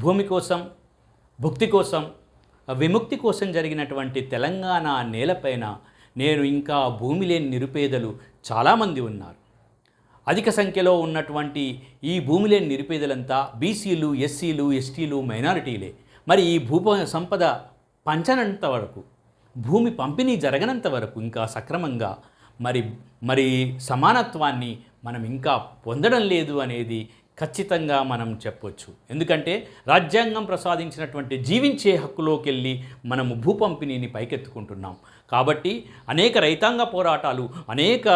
భూమి కోసం భుక్తి కోసం విముక్తి కోసం జరిగినటువంటి తెలంగాణ నేలపైన నేను ఇంకా భూమి లేని నిరుపేదలు చాలామంది ఉన్నారు. అధిక సంఖ్యలో ఉన్నటువంటి ఈ భూమి లేని నిరుపేదలంతా బీసీలు ఎస్సీలు ఎస్టీలు మైనారిటీలే. మరి ఈ భూ సంపద పంచనంత వరకు భూమి పంపిణీ జరగనంత వరకు ఇంకా సక్రమంగా మరి మరి సమానత్వాన్ని మనం ఇంకా పొందడం లేదు అనేది ఖచ్చితంగా మనం చెప్పొచ్చు. ఎందుకంటే రాజ్యాంగం ప్రసాదించినటువంటి జీవించే హక్కులోకి వెళ్ళి మనము భూపంపిణీని పైకెత్తుకుంటున్నాం. కాబట్టి అనేక రైతాంగ పోరాటాలు అనేక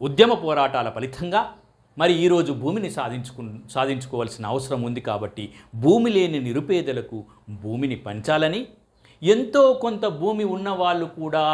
ఉద్యమ పోరాటాల ఫలితంగా మరి ఈరోజు భూమిని సాధించుకు సాధించుకోవాల్సిన అవసరం ఉంది కాబట్టి భూమి లేని నిరుపేదలకు భూమిని పంచాలని ఎంతో కొంత భూమి ఉన్న వాళ్ళు కూడా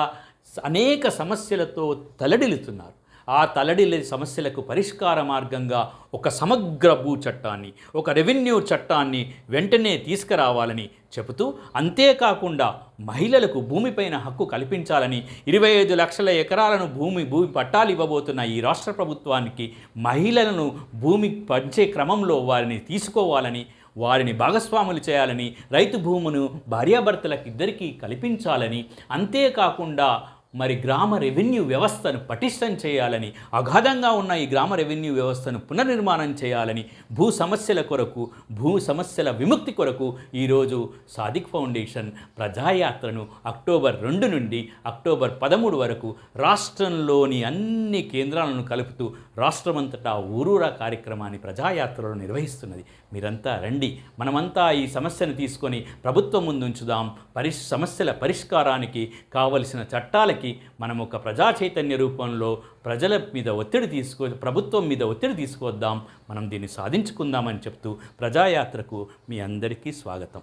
అనేక సమస్యలతో తలడిల్లుతున్నారు. ఆ తలడిల్లి సమస్యలకు పరిష్కార మార్గంగా ఒక సమగ్ర భూ చట్టాన్ని ఒక రెవెన్యూ చట్టాన్ని వెంటనే తీసుకురావాలని చెబుతూ అంతేకాకుండా మహిళలకు భూమిపైన హక్కు కల్పించాలని ఇరవై ఐదు లక్షల ఎకరాలను భూమి భూమి పట్టాలు ఇవ్వబోతున్న ఈ రాష్ట్ర ప్రభుత్వానికి మహిళలను భూమి పంచే క్రమంలో వారిని తీసుకోవాలని వారిని భాగస్వాములు చేయాలని రైతు భూమును భార్యాభర్తలకు ఇద్దరికీ కల్పించాలని అంతేకాకుండా మరి గ్రామ రెవెన్యూ వ్యవస్థను పటిష్టం చేయాలని అగాధంగా ఉన్న ఈ గ్రామ రెవెన్యూ వ్యవస్థను పునర్నిర్మాణం చేయాలని భూ సమస్యల కొరకు భూ సమస్యల విముక్తి కొరకు ఈరోజు సాదిక్ ఫౌండేషన్ ప్రజాయాత్రను అక్టోబర్ రెండు నుండి అక్టోబర్ పదమూడు వరకు రాష్ట్రంలోని అన్ని కేంద్రాలను కలుపుతూ రాష్ట్రమంతటా ఊరూరా కార్యక్రమాన్ని ప్రజాయాత్రలో నిర్వహిస్తున్నది. మీరంతా రండి. మనమంతా ఈ సమస్యను తీసుకొని ప్రభుత్వం ముందుంచుదాం. పరిష్ సమస్యల పరిష్కారానికి కావలసిన చట్టాలకి మనం ఒక ప్రజా చైతన్య రూపంలో ప్రజల మీద ఒత్తిడి తీసుకో ప్రభుత్వం మీద ఒత్తిడి తీసుకొద్దాం. మనం దీన్ని సాధించుకుందామని చెప్తూ ప్రజాయాత్రకు మీ అందరికీ స్వాగతం.